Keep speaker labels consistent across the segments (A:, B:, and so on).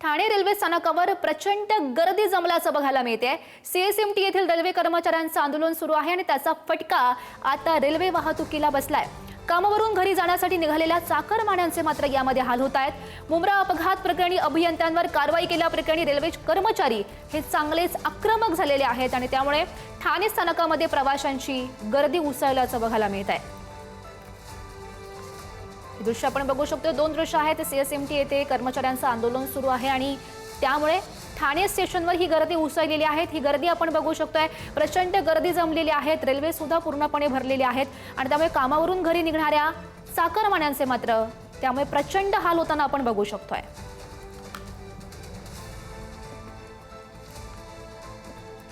A: Thane railway स्थानकावर प्रचंड गर्दी जमल्याचं बघायला मिळते सीएसएमटी येथील रेल्वे कर्मचाऱ्यांचं आंदोलन सुरू आहे आणि त्याचा फटका आता रेल्वे वाहतुकीला बसलाय. कामावरून घरी जाण्यासाठी निघालेल्या चाकरमान्यांचे मात्र यामध्ये हाल होत आहेत. मुंब्रा अपघात प्रकरणी अभियंत्यांवर कारवाई केल्याप्रकरणी रेल्वे कर्मचारी हे चांगलेच आक्रमक झालेले आहेत आणि त्यामुळे ठाणे स्थानकामध्ये प्रवाशांची गर्दी उसळल्याचं बघायला मिळत आहे दृश्य आपण बघू शकतो. दोन दृश्य आहेत. सीएसएमटी येथे कर्मचाऱ्यांचं आंदोलन सुरू आहे आणि त्यामुळे ठाणे स्टेशनवर ही गर्दी उसळलेली आहे. ही गर्दी आपण बघू शकतोय. प्रचंड गर्दी जमलेली आहेत रेल्वे सुद्धा पूर्णपणे भरलेली आहेत. आणि त्यामुळे कामावरून घरी निघणाऱ्या चाकरमान्यांचे मात्र त्यामुळे प्रचंड हाल होताना आपण बघू शकतोय.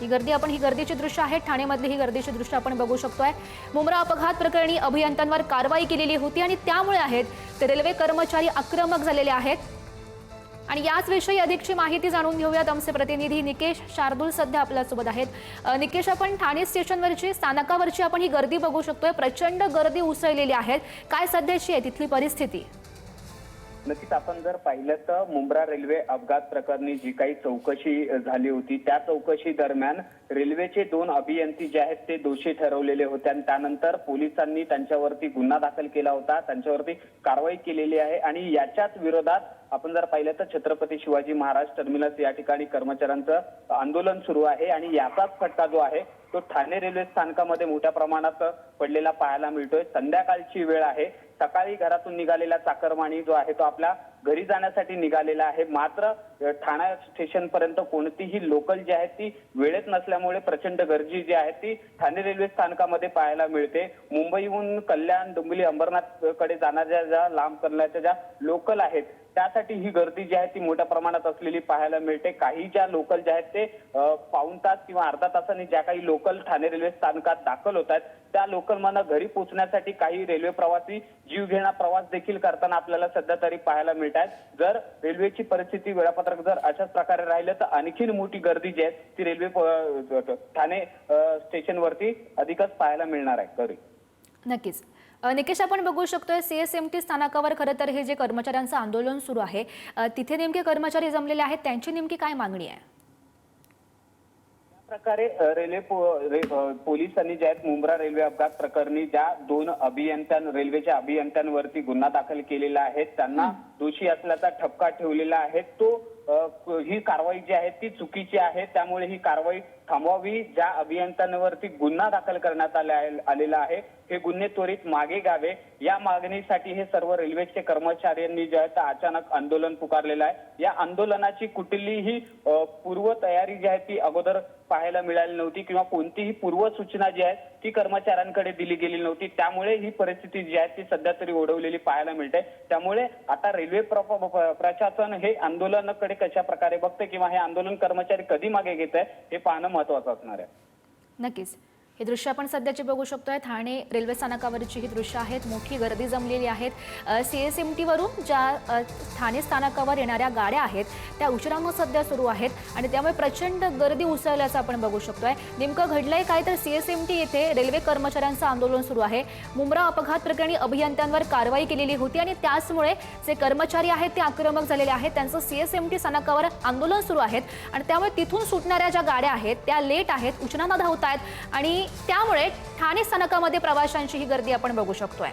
A: ही गर्दी आपण ही गर्दीची दृश्य आहेत ठाणेमधली ही गर्दीची दृश्य आपण बघू शकतोय. मुंब्रा अपघात प्रकरणी अभियंत्यांवर कारवाई केलेली होती आणि त्यामुळे आहेत ते रेल्वे कर्मचारी आक्रमक झालेले आहेत. आणि याच विषयी अधिकची माहिती जाणून घेऊयात. आमचे प्रतिनिधी निकेश शार्दूल सध्या आपल्यासोबत आहेत. निकेश आपण ठाणे स्टेशनवरची स्थानकावरची आपण ही गर्दी बघू शकतोय. प्रचंड गर्दी उसळलेली आहे काय सध्याची आहे तिथली परिस्थिती?
B: नक्कीच आपण जर पाहिलं तर मुंब्रा रेल्वे अपघात प्रकरणी जी काही चौकशी झाली होती त्या चौकशी दरम्यान रेल्वेचे दोन अभियंती जे आहेत ते दोषी ठरवलेले होते आणि त्यानंतर पोलिसांनी त्यांच्यावरती गुन्हा दाखल केला होता त्यांच्यावरती कारवाई केलेली आहे आणि याच्याच विरोधात आपण जर पाहिलं तर छत्रपती शिवाजी महाराज टर्मिनस या ठिकाणी कर्मचाऱ्यांचं आंदोलन सुरू आहे आणि याचाच फटका जो आहे तो ठाणे रेल्वे स्थानकामध्ये मोठ्या प्रमाणात पडलेला पाहायला मिळतोय. संध्याकाळची वेळ आहे. सकाळी घरातून निघालेला चाकरमानी जो आहे तो आपल्या घरी जाण्यासाठी निघालेला आहे. मात्र ठाणा स्टेशन पर्यंत कोणतीही लोकल जी आहे ती वेळेत नसल्यामुळे प्रचंड गर्दी जी आहे ती ठाणे रेल्वे स्थानकामध्ये पाहायला मिळते. मुंबईहून कल्याण डोंबिवली अंबरनाथकडे जाणाऱ्या ज्या लांब करण्याच्या ज्या लोकल आहेत त्यासाठी ही गर्दी जी आहे ती मोठ्या प्रमाणात असलेली पाहायला मिळते. काही ज्या लोकल ज्या आहेत ते पाऊन पाऊण तास किंवा अर्धा तासांनी ज्या काही लोकल ठाणे रेल्वे स्थानकात दाखल होत आहेत त्या लोकलमधनं घरी पोहोचण्यासाठी काही रेल्वे प्रवासी जीवघेणा प्रवास देखील करताना आपल्याला सध्या तरी पाहायला मिळत आहेत जर रेल्वेची परिस्थिती वेळापत्रक जर अशाच प्रकारे राहिलं तर आणखीन मोठी गर्दी जी आहे ती रेल्वे ठाणे स्टेशनवरती अधिकच पाहायला मिळणार आहे. घरी
A: नक्कीच. निकेश आपण बघू शकतोय सीएसएमटी स्थानकावर खरं तर हे जे कर्मचाऱ्यांचं आंदोलन सुरू आहे तिथे नेमके कर्मचारी जमलेले आहेत त्यांची नेमकी काय मागणी आहे?
B: प्रकारे रेल्वे पोलिसांनी जे आहेत मुंब्रा रेल्वे अपघात प्रकरणी ज्या दोन अभियंत्यां रेल्वेच्या अभियंत्यांवरती गुन्हा दाखल केलेला आहे त्यांना दोषी असल्याचा ठपका ठेवलेला आहे. तो ही कारवाई जी आहे ती चुकीची आहे. त्यामुळे ही कारवाई थांबवावी. ज्या अभियंत्यांवरती गुन्हा दाखल करण्यात आलेला आहे हे गुन्हे त्वरित मागे घ्यावे. या मागणीसाठी हे सर्व रेल्वेचे कर्मचाऱ्यांनी जे आहे अचानक आंदोलन पुकारलेलं आहे. या आंदोलनाची कुठलीही पूर्वतयारी पूर्व तयारी जी आहे ती अगोदर पाहायला मिळाली नव्हती किंवा कोणतीही पूर्व सूचना जी आहे ती कर्मचाऱ्यांकडे दिली गेली नव्हती. त्यामुळे ही परिस्थिती जी आहे ती सध्या तरी ओढवलेली पाहायला मिळते. त्यामुळे आता रेल्वे प्र- प्रशासन हे आंदोलनाकडे कशा प्रकारे बघते किंवा हे आंदोलन कर्मचारी कधी मागे घेत आहे हे पाहणं महत्वाचं असणार आहे.
A: नक्कीच. हे दृश्य आपण सध्याचे बघू शकतोय. ठाणे रेल्वे स्थानकावरची ही दृश्य आहेत. मोठी गर्दी जमलेली आहेत. सी एस एम टीवरून ज्या ठाणे स्थानकावर येणाऱ्या गाड्या आहेत त्या उशिरानं सध्या सुरू आहेत आणि त्यामुळे प्रचंड गर्दी उसळल्याचं आपण बघू शकतोय. नेमकं घडलंय काय तर सी एस एम टी येथे रेल्वे कर्मचाऱ्यांचं आंदोलन सुरू आहे. मुंब्रा अपघात प्रकरणी अभियंत्यांवर कारवाई केलेली होती आणि त्याचमुळे जे कर्मचारी आहेत ते आक्रमक झालेले आहेत. त्यांचं सी एस एम टी स्थानकावर आंदोलन सुरू आहेत आणि त्यामुळे तिथून सुटणाऱ्या ज्या गाड्या आहेत त्या लेट आहेत उचनाना धावत आहेत आणि त्यामुळे ठाणे स्थानकामध्ये प्रवाशांची ही गर्दी आपण बघू शकतोय.